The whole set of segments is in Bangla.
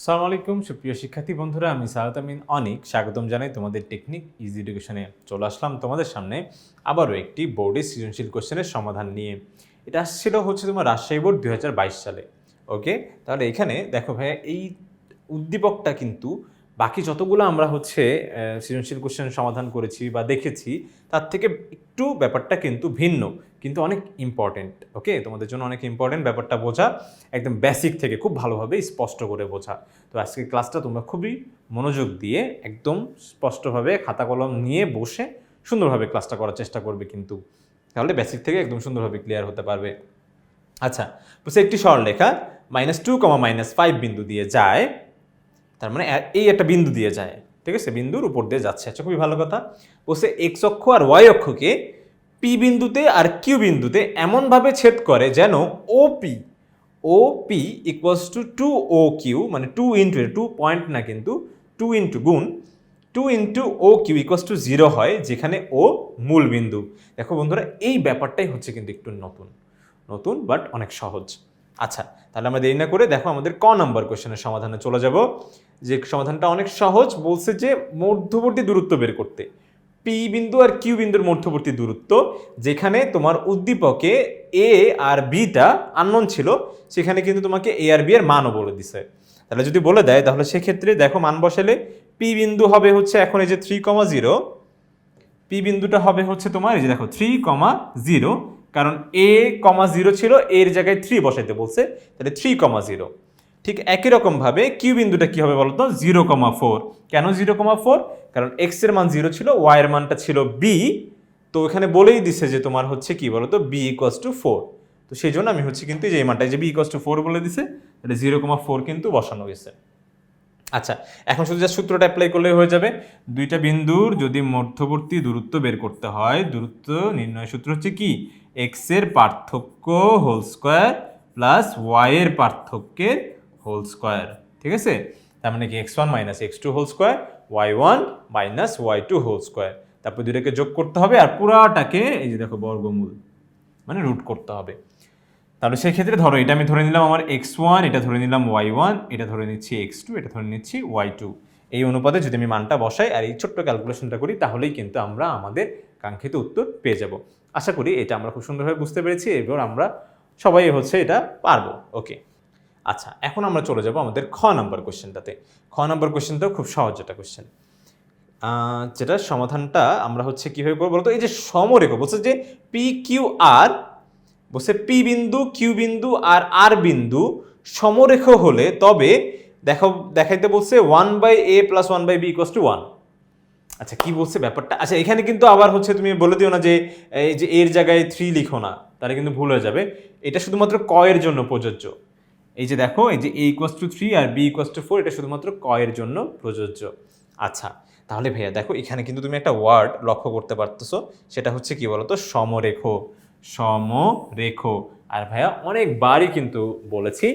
আসসালামু আলাইকুম, সুপ্রিয় শিক্ষার্থী বন্ধুরা, আমি সাহাত আমিন অনেক। স্বাগতম জানাই তোমাদের টেকনিক ইজি এডুকেশনে চলে আসলাম তোমাদের সামনে আবারও একটি বোর্ডের সৃজনশীল কোশ্চেনের সমাধান নিয়ে। এটা আসছিল হচ্ছে তোমার রাজশাহী বোর্ড দুই হাজার বাইশ সালে। ওকে তাহলে এখানে দেখো ভাইয়া, এই উদ্দীপকটা কিন্তু বাকি যতগুলো আমরা হচ্ছে সৃজনশীল কোশ্চেনের সমাধান করেছি বা দেখেছি, তার থেকে একটু ব্যাপারটা কিন্তু ভিন্ন, কিন্তু অনেক ইম্পর্টেন্ট ওকে তোমাদের জন্য অনেক ইম্পর্টেন্ট ব্যাপারটা বোঝা, একদম বেসিক থেকে খুব ভালোভাবে স্পষ্ট করে বোঝা। তো আজকের ক্লাসটা তোমরা খুবই মনোযোগ দিয়ে একদম স্পষ্টভাবে খাতা কলম নিয়ে বসে সুন্দরভাবে ক্লাসটা করার চেষ্টা করবে কিন্তু। তাহলে বেসিক থেকে একদম সুন্দরভাবে ক্লিয়ার হতে পারবে। আচ্ছা বলছে একটি সরলরেখা minus two comma minus five বিন্দু দিয়ে যায়। তার মানে এই একটা বিন্দু দিয়ে যায়, ঠিক আছে? বিন্দুর উপর দিয়ে যাচ্ছে। আচ্ছা খুবই ভালো কথা। বলছে এক্স অক্ষ আর ওয়াই অক্ষকে পি বিন্দুতে আর কিউ বিন্দুতে এমনভাবে ছেদ করে যেন O P O P equals to two O Q মানে টু ইন্টু টু পয়েন্ট না কিন্তু টু ইন্টু গুণ two into O Q equals to zero হয়, যেখানে ও মূল বিন্দু। দেখো বন্ধুরা, এই ব্যাপারটাই হচ্ছে কিন্তু একটু নতুন নতুন বাট অনেক সহজ। আচ্ছা তাহলে আমরা দেরি না করে দেখো আমাদের ক নাম্বার কোশ্চেনের সমাধানে চলে যাব, যে সমাধানটা অনেক সহজ, বলছে যে মধ্যবর্তী দূরত্ব বের করতে। পি বিন্দু আর কিউ বিন্দুর মধ্যবর্তী দূরত্ব, যেখানে তোমার উদ্দীপকে এ আর বিটা আননোন ছিল, সেখানে কিন্তু তোমাকে এ আর বি এর মানও বলে দিছে। তাহলে যদি বলে দেয়, তাহলে সেক্ষেত্রে দেখো মান বসালে পি বিন্দু হবে হচ্ছে এখন এই যে থ্রি কমা জিরো পি বিন্দুটা হবে হচ্ছে তোমার এই যে দেখো থ্রি কমা জিরো কারণ এ কমা জিরো ছিল এর জায়গায় থ্রি বসাইতে বলছে, তাহলে থ্রি কমা জিরো ঠিক একই রকমভাবে কিউ বিন্দুটা কি হবে বলতো? জিরো কমা ফোর কেন জিরো কমা ফোর কারণ এক্সের মান জিরো ছিল ওয়াই এর মানটা ছিল বি তো এখানে বলেই দিছে যে তোমার হচ্ছে কি বলতো? বি ইকোয়াস টু ফোর তো সেই জন্য আমি হচ্ছে কিন্তু যে মানটা যে বি ইকোয়াস টু ফোর বলে দিছে, তাহলে জিরো কমা ফোর কিন্তু বসানো গেছে আচ্ছা এখন শুধু যা সূত্রটা অ্যাপ্লাই করলেই হয়ে যাবে। দুইটা বিন্দুর যদি মধ্যবর্তী দূরত্ব বের করতে হয়, দূরত্ব নির্ণয় সূত্র হচ্ছে কি? এক্সের পার্থক্য হোল স্কোয়ার প্লাস ওয়াই এর পার্থক্যের হোল স্কোয়ার ঠিক আছে? তার মানে কি X one minus X two whole square Y one minus Y two whole square তারপর দুটাকে যোগ করতে হবে আর পুরাটাকে এই যে দেখো বর্গমূল মানে রুট করতে হবে। তাহলে সেই ক্ষেত্রে ধরো এটা আমি ধরে নিলাম আমার এক্স ওয়ান এটা ধরে নিলাম ওয়াই ওয়ান এটা ধরে নিচ্ছি এক্স টু এটা ধরে নিচ্ছি ওয়াই টু এই অনুপাতে যদি আমি মানটা বসাই আর এই ছোট্ট ক্যালকুলেশনটা করি, তাহলেই কিন্তু আমরা আমাদের কাঙ্ক্ষিত উত্তর পেয়ে যাব। আশা করি এটা আমরা খুব সুন্দরভাবে বুঝতে পেরেছি এবার আমরা সবাই হচ্ছে এটা পারব। ওকে আচ্ছা এখন আমরা চলে যাব আমাদের খ নাম্বার কোশ্চেনটাতে খ নাম্বার কোশ্চেনটাও খুব সহজ একটা কোশ্চেন যেটা সমাধানটা আমরা হচ্ছে কীভাবে করব বলতো? এই যে সমরেখ, বলছে যে পি কিউ আর বলছে পি বিন্দু কিউ বিন্দু আর আর বিন্দু সমরেখ হলে তবে দেখো দেখাইতে বলছে one by A plus one by B equals to one আচ্ছা কি বলছে ব্যাপারটা? আচ্ছা এখানে কিন্তু আবার হচ্ছে তুমি বলে দিও না যে, এই যে এর জায়গায় থ্রি লিখো না, তাহলে কিন্তু ভুল হয়ে যাবে। এটা শুধুমাত্র ক এর জন্য প্রযোজ্য। এই যে দেখো, এই যে এ ইকোয়াস টু থ্রি আর বি ইকোয়াস টু ফোর এটা শুধুমাত্র ক এর জন্য প্রযোজ্য। আচ্ছা তাহলে ভাইয়া দেখো, এখানে কিন্তু তুমি একটা ওয়ার্ড লক্ষ্য করতে পারতেছো, সেটা হচ্ছে কি বলতো? সমরেখ সমরেখ। আর ভাইয়া অনেকবারই কিন্তু বলেছি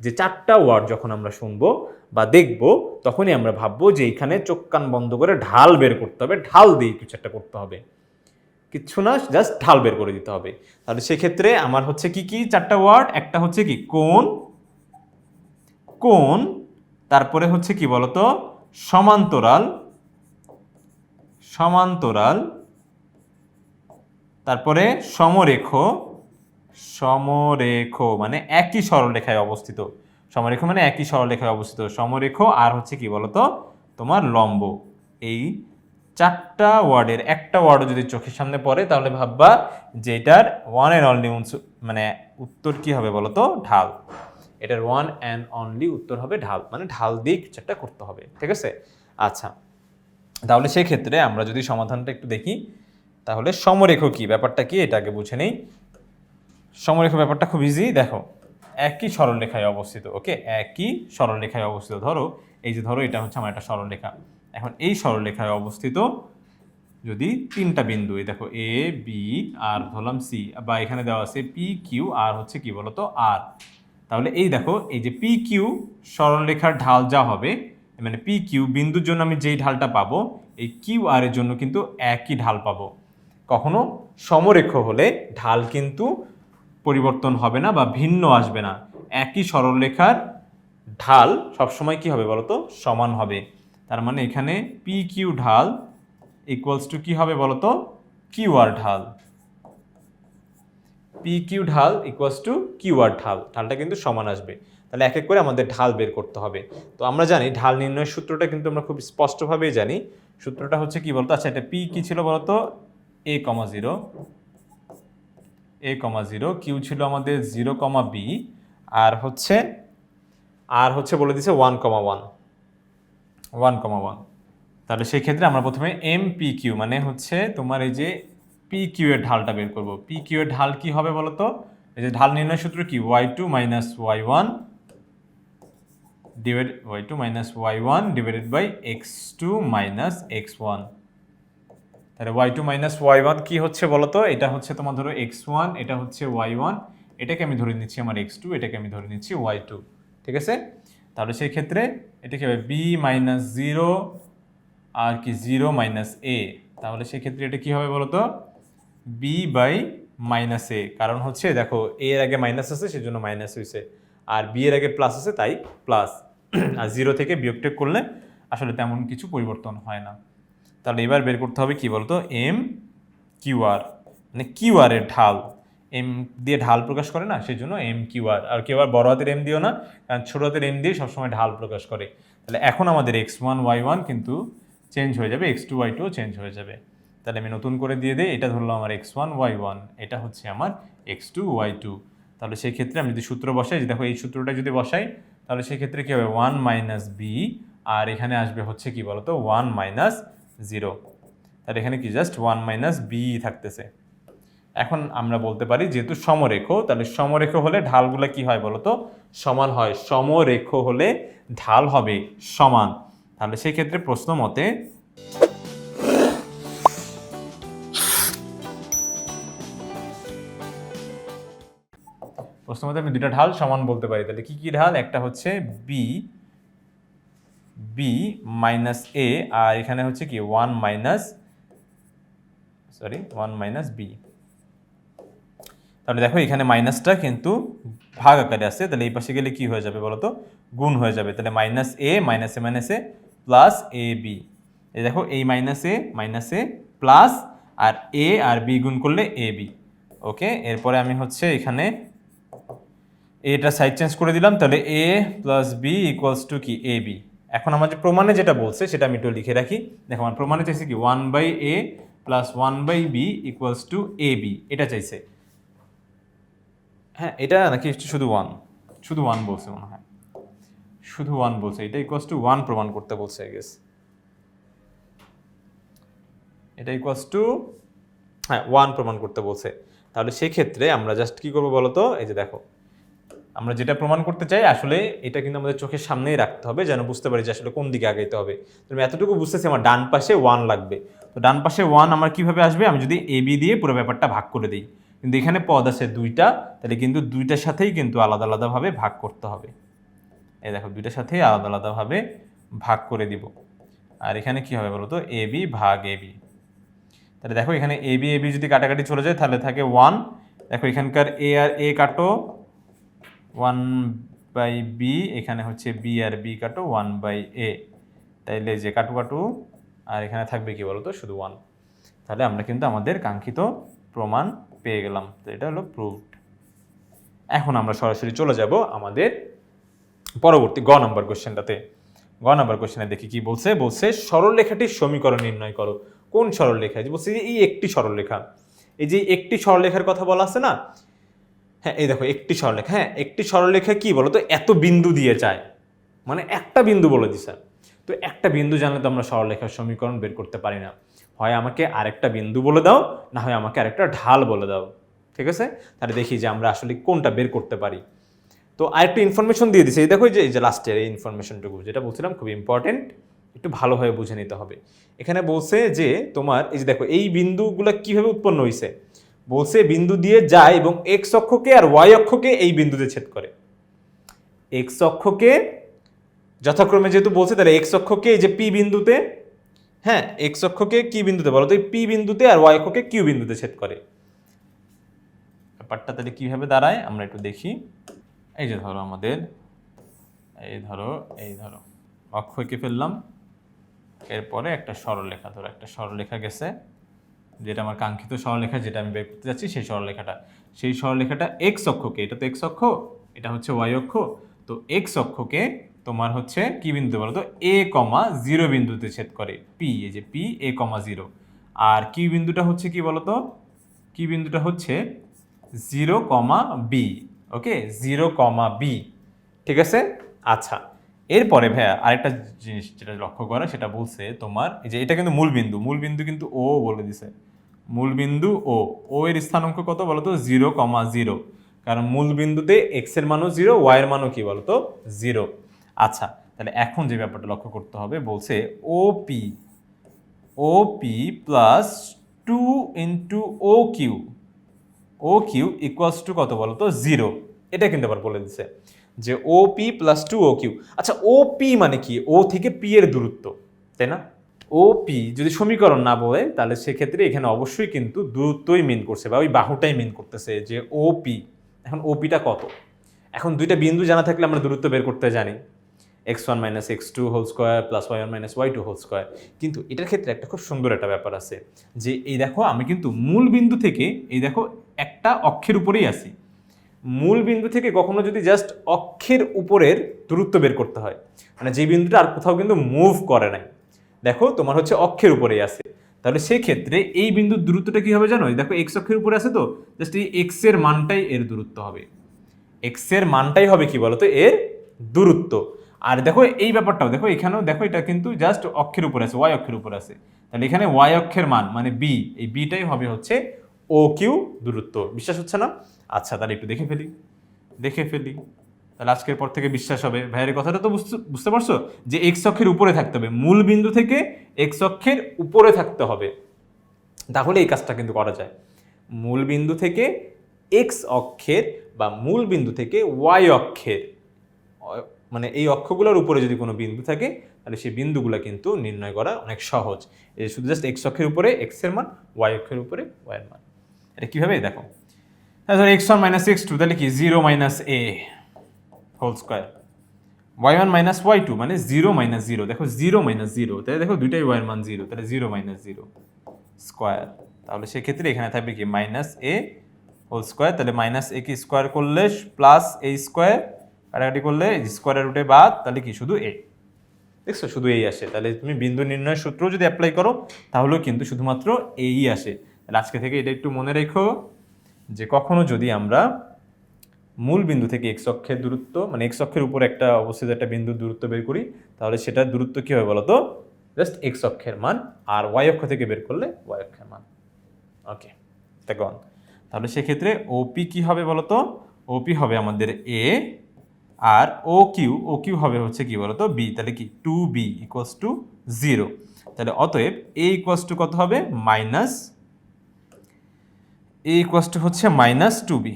যে চারটা ওয়ার্ড যখন আমরা শুনব বা দেখব, তখনই আমরা ভাববো যে এখানে চোখ কান বন্ধ করে ঢাল বের করতে হবে। ঢাল দিয়ে কিছু একটা করতে হবে। কিচ্ছু না জাস্ট ঢাল বের করে দিতে হবে। তাহলে সেক্ষেত্রে আমার হচ্ছে কি কি? চারটা ওয়ার্ড একটা হচ্ছে কি? কোন কোন তারপরে হচ্ছে কি বলতো? সমান্তরাল সমান্তরাল, তারপরে সমরেখ সমরেখ মানে একই সরলরেখায় অবস্থিত। সমরেখ মানে একই সরলরেখায় অবস্থিত সমরেখ আর হচ্ছে কি বলতো? তোমার লম্ব। এই চারটা ওয়ার্ডের একটা ওয়ার্ডও যদি চোখের সামনে পড়ে, তাহলে ভাববা যে এটার ওয়ান অ্যান্ড অনলি মানে উত্তর কি হবে বলতো? ঢাল। এটার ওয়ান অ্যান্ড অনলি উত্তর হবে ঢাল। মানে ঢাল দিয়ে কিছু একটা করতে হবে, ঠিক আছে? আচ্ছা। তাহলে সেই ক্ষেত্রে আমরা যদি সমাধানটা একটু দেখি, তাহলে সমরেখ কি? ব্যাপারটা কি? এটা আগে বুঝে নেই। সমরেখ ব্যাপারটা খুব ইজি দেখো। একই সরলরেখায় অবস্থিত ওকে একই সরলরেখায় অবস্থিত। ধরো, এই যে ধরো, এটা হচ্ছে আমার একটা সরলরেখা এখন এই সরলরেখায় অবস্থিত যদি তিনটা বিন্দু, এই দেখো এ বি আর ধরলাম সি বা এখানে দেওয়া আছে পি কিউ আর হচ্ছে কি বলতো? আর তাহলে এই দেখো, এই যে পি কিউ সরলরেখার ঢাল যা হবে মানে পি কিউ বিন্দুর জন্য আমি যেই ঢালটা পাবো, এই কিউ আর এর জন্য কিন্তু একই ঢাল পাবো। কখনো সমরেখ হলে ঢাল কিন্তু পরিবর্তন হবে না বা ভিন্ন আসবে না। একই সরলরেখার ঢাল সবসময় কি হবে বলতো? সমান হবে। তার মানে এখানে পি কিউ ঢাল ইকুয়ালস টু কি হবে বলতো? কিউ আর ঢাল। পি কিউ ঢাল ইকুয়ালস টু কিউ আর ঢাল। ঢালটা কিন্তু সমান আসবে। তাহলে এক এক করে আমাদের ঢাল বের করতে হবে। তো আমরা জানি ঢাল নির্ণয়ের সূত্রটা কিন্তু আমরা খুব স্পষ্টভাবেই জানি। সূত্রটা হচ্ছে কি বলতো? আচ্ছা এটা পি কি ছিল বলতো? A comma zero A comma zero Q ছিল আমাদের জিরো কমা বি আর হচ্ছে আর হচ্ছে বলে দিছে one comma one one comma one তাহলে সেই ক্ষেত্রে আমরা প্রথমে এম পি কিউ মানে হচ্ছে তোমার এই যে পি কিউ এর ঢালটা বের করব। পি কিউ এর ঢাল কি হবে বলো তো এই যে ঢাল নির্ণয় সূত্র কি? Y two minus Y one divide Y two minus Y one divided by X two minus X one তাহলে Y two minus Y one কী হচ্ছে বলো তো এটা হচ্ছে তোমার ধরো এক্স ওয়ান এটা হচ্ছে ওয়াই ওয়ান এটাকে আমি ধরে নিচ্ছি আমার এক্স টু এটাকে আমি ধরে নিচ্ছি ওয়াই টু ঠিক আছে? তাহলে সেই ক্ষেত্রে এটা কি হবে? বি মাইনাস জিরো আর কি জিরো মাইনাস এ তাহলে সেক্ষেত্রে এটা কি হবে বলো তো বি বাই মাইনাস এ কারণ হচ্ছে দেখো এ এর আগে মাইনাস আছে, সেজন্য মাইনাস হয়েছে আর বি এর আগে প্লাস আছে, তাই প্লাস আর জিরো থেকে বিয়োগটেক করলে আসলে তেমন কিছু পরিবর্তন হয় না। তাহলে এবার বের করতে হবে কি বলতো? এম কিউআর মানে কিউআর এর ঢাল। এম দিয়ে ঢাল প্রকাশ করে না সেই জন্য এম কিউআর আর কেউ আর বড় হাতের এম দিও না, কারণ ছোট হাতের এম দিয়ে সবসময় ঢাল প্রকাশ করে। তাহলে এখন আমাদের এক্স ওয়ান ওয়াই ওয়ান কিন্তু চেঞ্জ হয়ে যাবে X two Y two change হয়ে যাবে। তাহলে আমি নতুন করে দিয়ে দিই, এটা ধরলো আমার এক্স ওয়ান ওয়াই ওয়ান এটা হচ্ছে আমার এক্স টু ওয়াই টু তাহলে সেই ক্ষেত্রে আমি যদি সূত্র বসাই, যে দেখো এই সূত্রটা যদি বসাই, তাহলে সেই ক্ষেত্রে কী হবে? ওয়ান মাইনাস বি আর এখানে আসবে হচ্ছে কি বলতো? One minus zero. তাহলে এখানে কি? জাস্ট ওয়ান মাইনাস বি থাকতেছে। এখন আমরা বলতে পারি, যেহেতু সমরেখ, তাহলে সমরেখ হলে ঢালগুলো কি হয় বলতো সমান হয়। সমরেখ হলে ঢাল হবে সমান। তাহলে সেই ক্ষেত্রে প্রশ্ন মতে প্রশ্ন মতে আমি দুটা ঢাল সমান বলতে পারি। তাহলে কি কি ঢাল? একটা হচ্ছে বি বি মাইনাস এ আর এখানে হচ্ছে কি one minus sorry one minus B তাহলে দেখো এখানে মাইনাসটা কিন্তু ভাগ আকারে আছে তাহলে এই পাশে গেলে কি হয়ে যাবে বলো তো? গুণ হয়ে যাবে। তাহলে minus A minus A minus A plus A B এই দেখো এই minus A minus A plus R A আর বি গুণ করলে এ বি ওকে? এরপরে আমি হচ্ছে এখানে এটা সাইড চেঞ্জ করে দিলাম, তাহলে A plus B equals to কি? এ বি এখন আমার যে প্রমাণে যেটা বলছে, সেটা আমি একটু লিখে রাখি। দেখো, আমার প্রমাণে চাইছে কি? One by A plus one by B equals to A B এটা চাইছে। হ্যাঁ এটা নাকি শুধু ওয়ান শুধু ওয়ান বলছে মনে হয়। শুধু ওয়ান বলছে। এটা ইকুয়ালস টু ওয়ান প্রমাণ করতে বলছে আই গেস এটা ইকুয়ালস টু হ্যাঁ ওয়ান প্রমাণ করতে বলছে। তাহলে সেক্ষেত্রে আমরা জাস্ট কি করব বলো তো এই যে দেখো। আমরা যেটা প্রমাণ করতে চাই, আসলে এটা কিন্তু আমাদের চোখের সামনেই রাখতে হবে, যেন বুঝতে পারি যে আসলে কোন দিকে আগাইতে হবে। তুমি এতটুকু বুঝতেছি, আমার ডান পাশে ওয়ান লাগবে। তো ডান পাশে ওয়ান আমার কীভাবে আসবে? আমি যদি এ বি দিয়ে পুরো ব্যাপারটা ভাগ করে দিই। কিন্তু এখানে পদ আছে দুইটা, তাহলে কিন্তু দুইটার সাথেই কিন্তু আলাদা আলাদাভাবে ভাগ করতে হবে। এই দেখো, দুইটার সাথেই আলাদা আলাদাভাবে ভাগ করে দিব। আর এখানে কি হবে বলো তো এ বি ভাগ এ বি তাহলে দেখো, এখানে এ বি এ বি যদি কাটাকাটি চলে যায়, তাহলে থাকে ওয়ান দেখো, এখানকার এ আর এ কাটো ওয়ান বাই বি, এখানে হচ্ছে বি আর বি কাটো ওয়ান বাই এ। তাইলে যে কাটু কাটু, আর এখানে থাকবে কি বলতো? শুধু ওয়ান। তাহলে আমরা কিন্তু আমাদের কাঙ্ক্ষিত প্রমাণ পেয়ে গেলাম। তো এটা হলো প্রুভড এখন আমরা সরাসরি চলে যাব আমাদের পরবর্তী গ নাম্বার কোশ্চেনটাতে। গ নাম্বার কোশ্চেনে দেখি কি বলছে? বলছে সরলরেখাটির সমীকরণ নির্ণয় করো। কোন সরলরেখা? বলছে যে এই একটি সরলরেখা। এই যে একটি সরলরেখার কথা বলা আছে না হ্যাঁ এই দেখো, একটি সরলরেখা হ্যাঁ একটি সরলরেখা কি বলো তো, এত বিন্দু দিয়ে যায়। মানে একটা বিন্দু বলে দিছে তো একটা বিন্দু জানলে তো আমরা সরলরেখার সমীকরণ বের করতে পারি না। হয় আমাকে আরেকটা বিন্দু বলে দাও, না হয় আমাকে আরেকটা ঢাল বলে দাও। ঠিক আছে? তাহলে দেখি যে আমরা আসলে কোনটা বের করতে পারি। তো আরেকটা ইনফরমেশন দিয়ে দিছে। এই দেখো যে, এই যে লাস্টের এই ইনফরমেশনটুকু যেটা বলছিলাম, খুব ইম্পর্টেন্ট একটু ভালোভাবে বুঝে নিতে হবে। এখানে বলছে যে তোমার, এই যে দেখো, এই বিন্দুগুলো কীভাবে উৎপন্ন হয়েছে বলছে বিন্দু দিয়ে যায় এবং এক্স অক্ষকে আর ওয়াই অক্ষকে এই বিন্দুতে ছেদ করে। এক্স অক্ষকে যথাক্রমে যেহেতু বলছে, তাহলে এক্স অক্ষকে এই যে পি বিন্দুতে হ্যাঁ এক্স অক্ষকে কি বিন্দুতে বলো? তো এই পি বিন্দুতে আর ওয়াই অক্ষকে কিউ বিন্দুতে ছেদ করে। ব্যাপারটা তাহলে কীভাবে দাঁড়ায়? আমরা একটু দেখি। এই যে ধরো আমাদের, এই ধরো এই ধরো অক্ষ এঁকে ফেললাম। এরপরে একটা সরলরেখা, ধরো একটা সরলরেখা গেছে। যেটা আমার কাঙ্ক্ষিত সরলরেখা যেটা আমি বের করতে যাচ্ছি সেই সরলরেখাটা। সেই সরলরেখাটা এক্স অক্ষকে, এটা তো এক্স অক্ষ, এটা হচ্ছে ওয়াই অক্ষ, তো এক্স অক্ষকে তোমার হচ্ছে কি বিন্দু বলো তো? এ কমা জিরো বিন্দুতে ছেদ করে পি এই যে পি এ কমা জিরো আর কি বিন্দুটা হচ্ছে কি বলতো কি বিন্দুটা হচ্ছে zero comma B okay zero comma B ঠিক আছে? আচ্ছা এরপরে ভাইয়া আরেকটা জিনিস যেটা লক্ষ্য করা, সেটা বলছে তোমার যে এটা কিন্তু মূল বিন্দু মূল বিন্দু কিন্তু ও বলে দিছে। মূল বিন্দু ও ও এর স্থানাঙ্ক কত বলতো? Zero comma zero. কারণ মূল বিন্দুতে এক্সের মানও জিরো ওয়াই এর মানও কি বলতো? জিরো। আচ্ছা তাহলে এখন যে ব্যাপারটা লক্ষ্য করতে হবে বলছে O P O P plus two into O Q O Q equals to কত বলতো? জিরো। এটা কিন্তু আবার বলে দিছে যে O P plus two O Q আচ্ছা ও পি মানে কি? ও থেকে পি এর দূরত্ব, তাই না? ও পি যদি সমীকরণ না বলে, তাহলে সেক্ষেত্রে এখানে অবশ্যই কিন্তু দূরত্বই মিন করছে বা ওই বাহুটাই মিন করতেছে যে ও পি এখন ও পিটা কত? এখন দুইটা বিন্দু জানা থাকলে আমরা দূরত্ব বের করতে জানি। X one minus X two whole square plus Y one minus Y two whole square কিন্তু এটার ক্ষেত্রে একটা খুব সুন্দর একটা ব্যাপার আছে যে, এই দেখো আমি কিন্তু মূল বিন্দু থেকে, এই দেখো একটা অক্ষের উপরেই আসি মূল বিন্দু থেকে কখনো যদি জাস্ট অক্ষের উপরের দূরত্ব বের করতে হয় মানে যে বিন্দুটা আর কোথাও কিন্তু মুভ করে নাই। দেখো তোমার হচ্ছে অক্ষের উপরেই আছে। তাহলে সেক্ষেত্রে এই বিন্দুর দূরত্বটা কি হবে জানো? দেখো এক্স অক্ষের উপরে আছে তো? জাস্ট এই এক্সের মানটাই এর দূরত্ব হবে। এক্সের মানটাই হবে কি বলতো? এর দূরত্ব। আর দেখো এই ব্যাপারটাও, দেখো এখানেও, দেখো এটা কিন্তু জাস্ট অক্ষের উপরে আছে ওয়াই অক্ষের উপরে আছে। তাহলে এখানে ওয়াই অক্ষের মান মানে বি এই বিটাই হবে হচ্ছে ও কিউ দূরত্ব। বিশ্বাস হচ্ছে না? আচ্ছা তাহলে একটু দেখে ফেলি। দেখে ফেলি। তাহলে আজকের পর থেকে বিশ্বাস হবে। ভাইয়ের কথাটা তো বুঝতে বুঝতে পারছ? যে এক্স অক্ষের উপরে থাকতে হবে। মূল বিন্দু থেকে এক্স অক্ষের উপরে থাকতে হবে। তাহলে এই কাজটা কিন্তু করা যায়। মূল বিন্দু থেকে এক্স অক্ষের বা মূল বিন্দু থেকে ওয়াই অক্ষের মানে এই অক্ষগুলোর উপরে যদি কোনো বিন্দু থাকে, তাহলে সেই বিন্দুগুলো কিন্তু নির্ণয় করা অনেক সহজ। এই শুধু জাস্ট এক্স অক্ষের উপরে এক্সের মান ওয়াই অক্ষের উপরে ওয়াই এর মান। এটা কীভাবে? দেখো। তাহলে X one minus X two তাহলে কি? Zero minus A whole square Y one minus Y two মানে জিরো মাইনাস জিরো দেখো জিরো মাইনাস জিরো তাহলে দেখো দুইটাই ওয়াই মান জিরো তাহলে জিরো মাইনাস জিরো স্কোয়ার তাহলে সেক্ষেত্রে এখানে থাকবে কি? মাইনাস এ হোল স্কোয়ার তাহলে মাইনাস এ কি স্কোয়ার করলে প্লাস এ স্কোয়ার কাটাকাটি করলে স্কোয়ারের রুটে বাদ, তাহলে কি? শুধু এ দেখছ? শুধু এই আসে। তাহলে তুমি বিন্দু নির্ণয় সূত্র যদি অ্যাপ্লাই করো, তাহলেও কিন্তু শুধুমাত্র এই আসে। তাহলে আজকে থেকে এটা একটু মনে রেখো যে কখনো যদি আমরা মূল বিন্দু থেকে এক্স অক্ষের দূরত্ব মানে এক্স অক্ষের উপর একটা অবস্থিত একটা বিন্দুর দূরত্ব বের করি, তাহলে সেটার দূরত্ব কী হবে বলতো? জাস্ট এক্স অক্ষের মান আর ওয়াই অক্ষ থেকে বের করলে ওয়াই অক্ষের মান। ওকে দেখুন তাহলে সেক্ষেত্রে ওপি কী হবে বলতো? ওপি হবে আমাদের এ আর ও কিউ ও কিউ হবে হচ্ছে কি বলতো? বি তাহলে কি? Two B equals to zero তাহলে অতএব এ ইকুয়ালস টু কত হবে? মাইনাস এ ইকুয়ালস টু হচ্ছে minus two B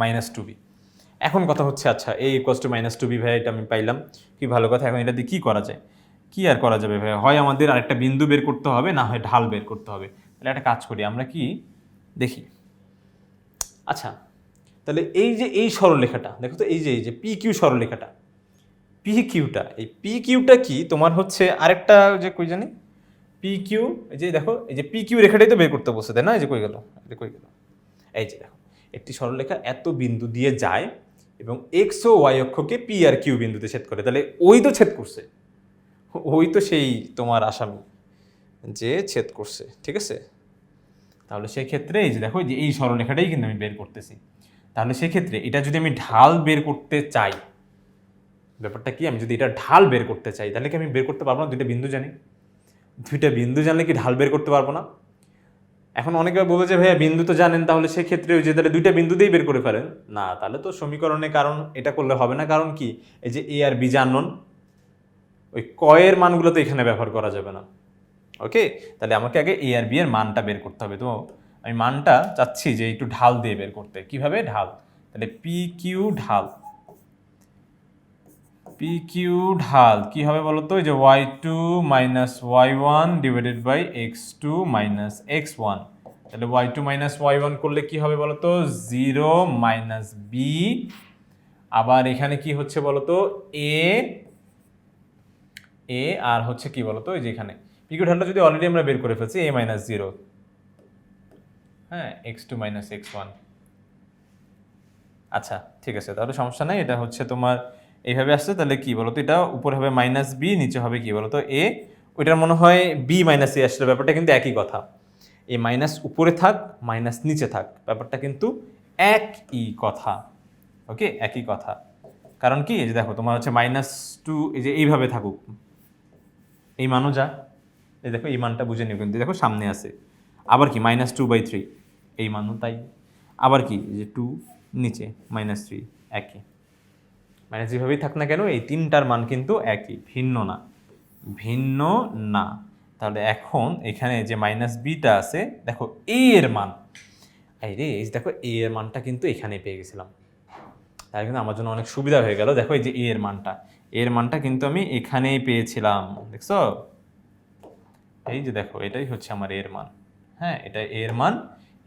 minus two B এখন কথা হচ্ছে আচ্ছা A equals to minus two B ভাই, এটা আমি পাইলাম। কি ভালো কথা, এখন এটা দিয়ে কী করা যায়? কি আর করা যাবে ভাই? হয় আমাদের আরেকটা বিন্দু বের করতে হবে, না হয় ঢাল বের করতে হবে। তাহলে একটা কাজ করি, আমরা কি দেখি। আচ্ছা তাহলে এই যে এই সরলরেখাটা, দেখো তো এই যে এই যে পি কিউ সরলরেখাটা পি কিউটা এই পি কিউটা কি? তোমার হচ্ছে আরেকটা যে কই জানি? পি কিউ এই যে দেখো, এই যে পি কিউ রেখাটাই তো বের করতে বসে, তাই না? এই যে কই গেল, এই যে কই গেল। এই যে দেখো একটি সরলরেখা এত বিন্দু দিয়ে যায় এবং এক্স ও ওয়াই অক্ষকে পি আর কিউ বিন্দুতে ছেদ করে। তাহলে ওই তো ছেদ করছে। ওই তো সেই তোমার আসামি যে ছেদ করছে, ঠিক আছে? তাহলে সেক্ষেত্রে এই যে দেখো যে এই সরলরেখাটাই কিন্তু আমি বের করতেছি। তাহলে সেক্ষেত্রে এটা যদি আমি ঢাল বের করতে চাই, ব্যাপারটা কি? আমি যদি এটা ঢাল বের করতে চাই, তাহলে কি আমি বের করতে পারব না? দুইটা বিন্দু জানি। দুইটা বিন্দু জানলে কি ঢাল বের করতে পারব না? এখন অনেকে বলে যে, ভাইয়া, বিন্দু তো জানেন, তাহলে সেক্ষেত্রে যে তাহলে দুইটা বিন্দুতেই বের করে ফেলেন। না, তাহলে তো সমীকরণে কারণ এটা করলে হবে না। কারণ কি? এই যে এ আর বি জানন, ওই কয়ের মানগুলো তো এখানে ব্যবহার করা যাবে না। ওকে? তাহলে আমাকে আগে এ আর বি এর মানটা বের করতে হবে। তো আমি মানটা চাচ্ছি যে, একটু ঢাল দিয়ে বের করতে। কীভাবে? ঢাল। তাহলে পি কিউ ঢাল। পি কিউ ঢাল, কি হবে বলো তো যে Y two minus Y one divided by X two minus X one তাহলে Y two minus Y one করলে কি হবে বলো তো জিরো মাইনাস বি আবার এখানে কি হচ্ছে বলতো? এ এ আর হচ্ছে কি বলতো? এই যে এখানে। পিকিউ ঢালটা যদি অলরেডি আমরা বের করে ফেলছি এ মাইনাস জিরো হ্যাঁ X two minus X one আচ্ছা ঠিক আছে, তাহলে সমস্যা নাই। এটা হচ্ছে তোমার এইভাবে আসছে, তাহলে কি বলতো? এটা উপরে হবে মাইনাস বি নিচে হবে কি বলতো? এ ওইটার মনে হয় বি মাইনাস এ আসলে ব্যাপারটা কিন্তু একই কথা। এই মাইনাস উপরে থাক মাইনাস নিচে থাক। ব্যাপারটা কিন্তু একই কথা। ওকে একই কথা। কারণ কি? এই যে দেখো, তোমার হচ্ছে মাইনাস টু এই যে এইভাবে থাকুক। এই মানও যা। এই দেখো, এই মানটা বুঝে নিও কিন্তু। দেখো, সামনে আছে। আবার কি? মাইনাস টু বাই থ্রি এই মানও তাই। আবার কি? যে টু নিচে মাইনাস থ্রি একই। মানে যেভাবেই থাক না কেন, এই তিনটার মান কিন্তু একই, ভিন্ন না। ভিন্ন না। তাহলে এখন এখানে যে মাইনাস বিটা আছে, দেখো এ এর মান। এই রে, এই দেখো এ এর মানটা কিন্তু এখানে পেয়ে গেছিলাম। তাই কিন্তু আমার জন্য অনেক সুবিধা হয়ে গেল, দেখো এই যে এ এর মানটা। এর মানটা কিন্তু আমি এখানেই পেয়েছিলাম, দেখছ? এই যে দেখো, এটাই হচ্ছে আমার এর মান। হ্যাঁ এটা এর মান।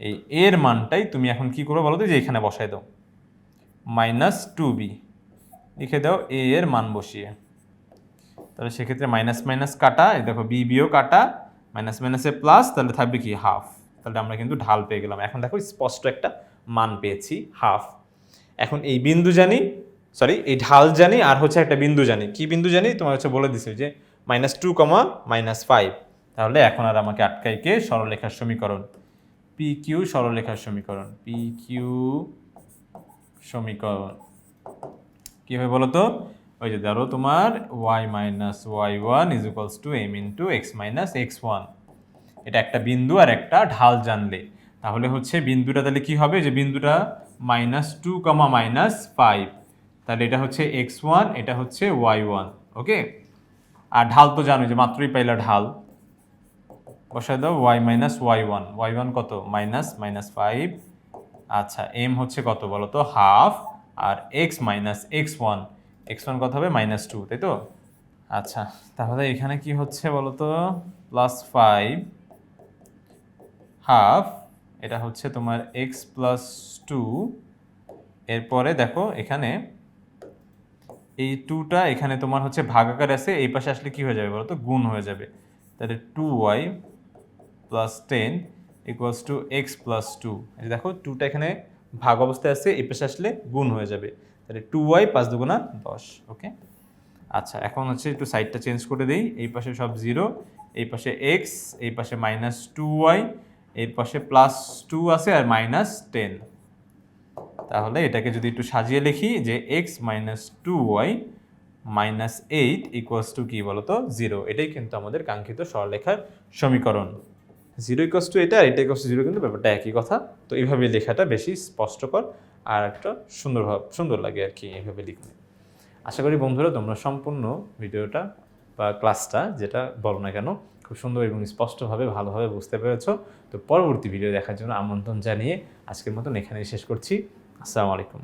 এই এর মানটাই তুমি এখন কি করবে বলো তো যে এখানে বসাই দাও। মাইনাস টু বি লিখে দাও এ এর মান বসিয়ে। তাহলে সেক্ষেত্রে মাইনাস মাইনাস কাটা, এই দেখো বি বিও কাটা মাইনাস মাইনাসে প্লাস তাহলে থাকবে কি হাফ তাহলে আমরা কিন্তু ঢাল পেয়ে গেলাম। এখন দেখো স্পষ্ট একটা মান পেয়েছি হাফ এখন এই বিন্দু জানি সরি এই ঢাল জানি আর হচ্ছে একটা বিন্দু জানি। কি বিন্দু জানি? তোমার হচ্ছে বলে দিছে যে minus two comma minus five তাহলে এখন আর আমাকে আটকাইকে সরলরেখার সমীকরণ। পি কিউ সরলরেখার সমীকরণ। পি কিউ সমীকরণ। কি হবে বলো তো ওই যে ধরো তোমার Y minus Y one is equals to M into X minus X one এটা একটা বিন্দু আর একটা ঢাল জানলে। তাহলে হচ্ছে বিন্দুটা তাহলে কি হবে? যে বিন্দুটা minus two comma minus five তাহলে এটা হচ্ছে এক্স ওয়ান এটা হচ্ছে ওয়াই ওয়ান ওকে আর ঢাল তো জানো যে মাত্রই পাইলা ঢাল। বসায় দাও Y minus Y one Y one কত? মাইনাস মাইনাস ফাইভ আচ্ছা এম হচ্ছে কত বলো তো হাফ আর X minus X one X one কত হবে? মাইনাস টু তাই তো? আচ্ছা তাহলে এখানে কি হচ্ছে বলো তো প্লাস ফাইভ হাফ এটা হচ্ছে তোমার এক্স প্লাস টু এরপরে দেখো এখানে এই টুটা এখানে তোমার হচ্ছে ভাগাকার আছে, এই পাশে আসলে কি হয়ে যাবে বলো তো গুণ হয়ে যাবে। তাহলে two Y plus ten equals to X plus two দেখো টুটা এখানে ভাগ অবস্থায় আছে, এই পাশে আসলে গুণ হয়ে যাবে। তাহলে টু ওয়াই পাঁচ দুগুণা দশ ওকে আচ্ছা এখন হচ্ছে একটু সাইডটা চেঞ্জ করে দিই। এই পাশে সব জিরো এই পাশে এক্স এই পাশে মাইনাস টু ওয়াই এর পাশে প্লাস টু আছে আর মাইনাস টেন তাহলে এটাকে যদি একটু সাজিয়ে লিখি যে X minus two Y minus eight equals to কী বলতো? জিরো এটাই কিন্তু আমাদের কাঙ্ক্ষিত সরলেখার সমীকরণ। জিরো ইকুয়ালস টু এটা আর এটা ইকুয়ালস টু জিরো কিন্তু ব্যাপারটা একই কথা। তো এইভাবে লেখাটা বেশি স্পষ্টকর আর একটা সুন্দর সুন্দর লাগে আর কি এইভাবে লিখলে আশা করি বন্ধুরা তোমরা সম্পূর্ণ ভিডিওটা বা ক্লাসটা যেটা বলো না কেন, খুব সুন্দর এবং স্পষ্টভাবে, ভালোভাবে বুঝতে পেরেছ। তো পরবর্তী ভিডিও দেখার জন্য আমন্ত্রণ জানিয়ে আজকের মতন এখানেই শেষ করছি। আসসালামু আলাইকুম।